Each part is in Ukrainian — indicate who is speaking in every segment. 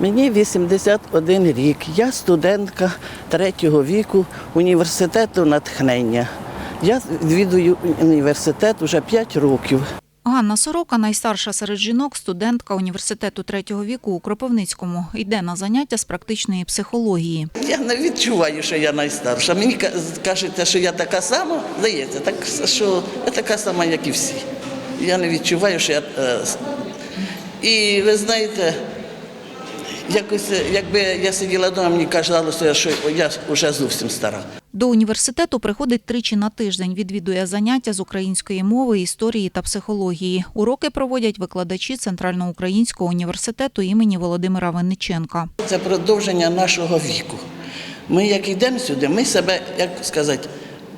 Speaker 1: Мені 81 рік. Я студентка третього віку університету натхнення. Я відвідую університет вже 5 років.
Speaker 2: Ганна Сорока, найстарша серед жінок, студентка університету третього віку у Кропивницькому, йде на заняття з практичної психології.
Speaker 1: Я не відчуваю, що я найстарша. Мені ка- кажете, що я така сама, здається, так що я така сама, як і всі. Я не відчуваю, що я. е, І ви знаєте, якось, якби я сиділа вдома, мені казалося, що я вже зовсім стара.
Speaker 2: До університету приходить тричі на тиждень, відвідує заняття з української мови, історії та психології. Уроки проводять викладачі Центральноукраїнського університету імені Володимира Винниченка.
Speaker 1: Це продовження нашого віку. Ми як йдемо сюди, ми себе, як сказати,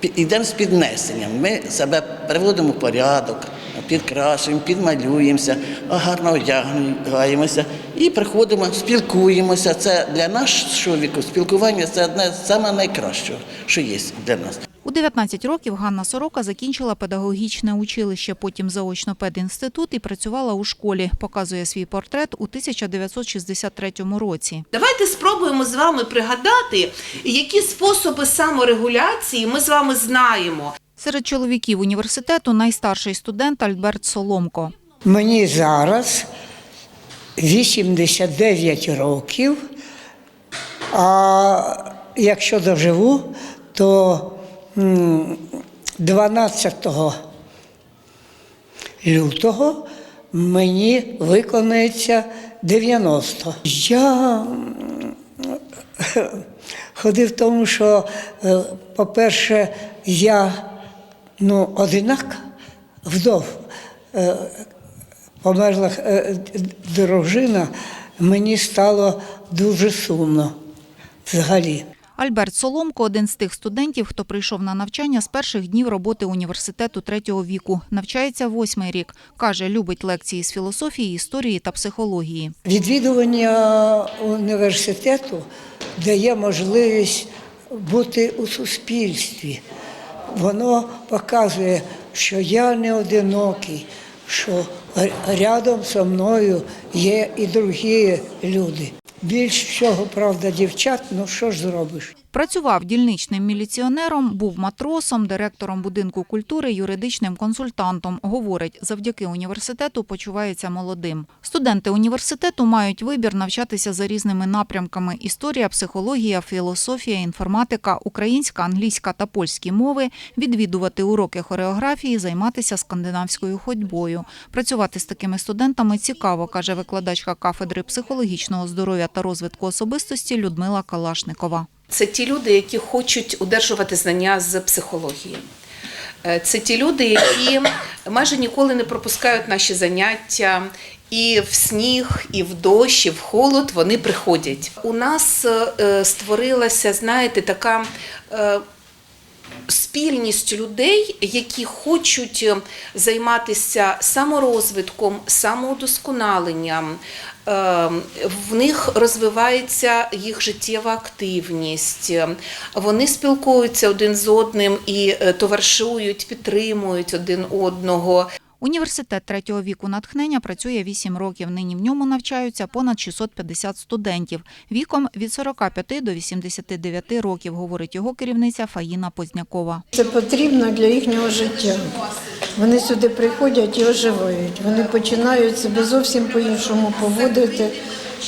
Speaker 1: пі- йдемо з піднесенням. Ми себе приводимо в порядок, підкрашуємо, підмалюємося, гарно одягаємося і приходимо, спілкуємося. Це для нашого віку спілкування це одне з саме найкращого, що є для нас.
Speaker 2: У 19 років Ганна Сорока закінчила педагогічне училище, потім заочно педінститут і працювала у школі. Показує свій портрет у 1963 році.
Speaker 3: Давайте спробуємо з вами пригадати, які способи саморегуляції ми з вами знаємо.
Speaker 2: Серед чоловіків університету найстарший студент Альберт Соломко.
Speaker 4: Мені зараз 89 років, а якщо доживу, то 12 лютого мені виконається 90. Я ходив в тому, що, е, по-перше, я ну, одинак, вдов. Е, померла е, дружина, мені стало дуже сумно взагалі.
Speaker 2: Альберт Соломко один з тих студентів, хто прийшов на навчання з перших днів роботи університету третього віку. Навчається восьмий рік. Каже, любить лекції з філософії, історії та психології.
Speaker 4: Відвідування університету дає можливість бути у суспільстві. Воно показує, що я не одинокий, що рядом зі мною є і другі люди. Більш всього, правда, дівчат, ну що ж зробиш?
Speaker 2: Працював дільничним міліціонером, був матросом, директором будинку культури, юридичним консультантом. Говорить, завдяки університету почувається молодим. Студенти університету мають вибір навчатися за різними напрямками: історія, психологія, філософія, інформатика, українська, англійська та польські мови, відвідувати уроки хореографії, займатися скандинавською ходьбою. Працювати з такими студентами цікаво, каже викладачка кафедри психологічного здоров'я та розвитку особистості Людмила Калашникова.
Speaker 3: Це ті люди, які хочуть одержувати знання з психології. Е, Це ті люди, які майже ніколи не пропускають наші заняття. І в сніг, і в дощ, і в холод вони приходять. У нас е, створилася, знаєте, така е, спільність людей, які хочуть е, займатися саморозвитком, самоудосконаленням. Е, В них розвивається їх життєва активність. Вони спілкуються один з одним і е, товаришують, підтримують один одного.
Speaker 2: Університет третього віку натхнення працює 8 років. Нині в ньому навчаються понад 650 студентів віком від 45 до 89 років, говорить його керівниця Фаїна Познякова.
Speaker 5: Це потрібно для їхнього життя. Вони сюди приходять і оживають. Вони починають себе зовсім по-іншому поводити.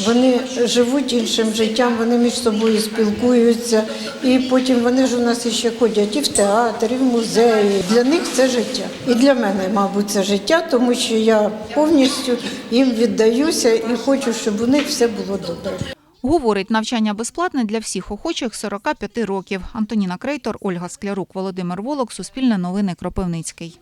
Speaker 5: Вони живуть іншим життям, вони між собою спілкуються, і потім вони ж у нас іще ходять і в театр, і в музеї. Для них це життя. І для мене, мабуть, це життя, тому що я повністю їм віддаюся і хочу, щоб у них все було добре.
Speaker 2: Говорить, навчання безплатне для всіх охочих 45 років. Антоніна Крейтор, Ольга Склярук, Володимир Волок, Суспільне новини Кропивницький.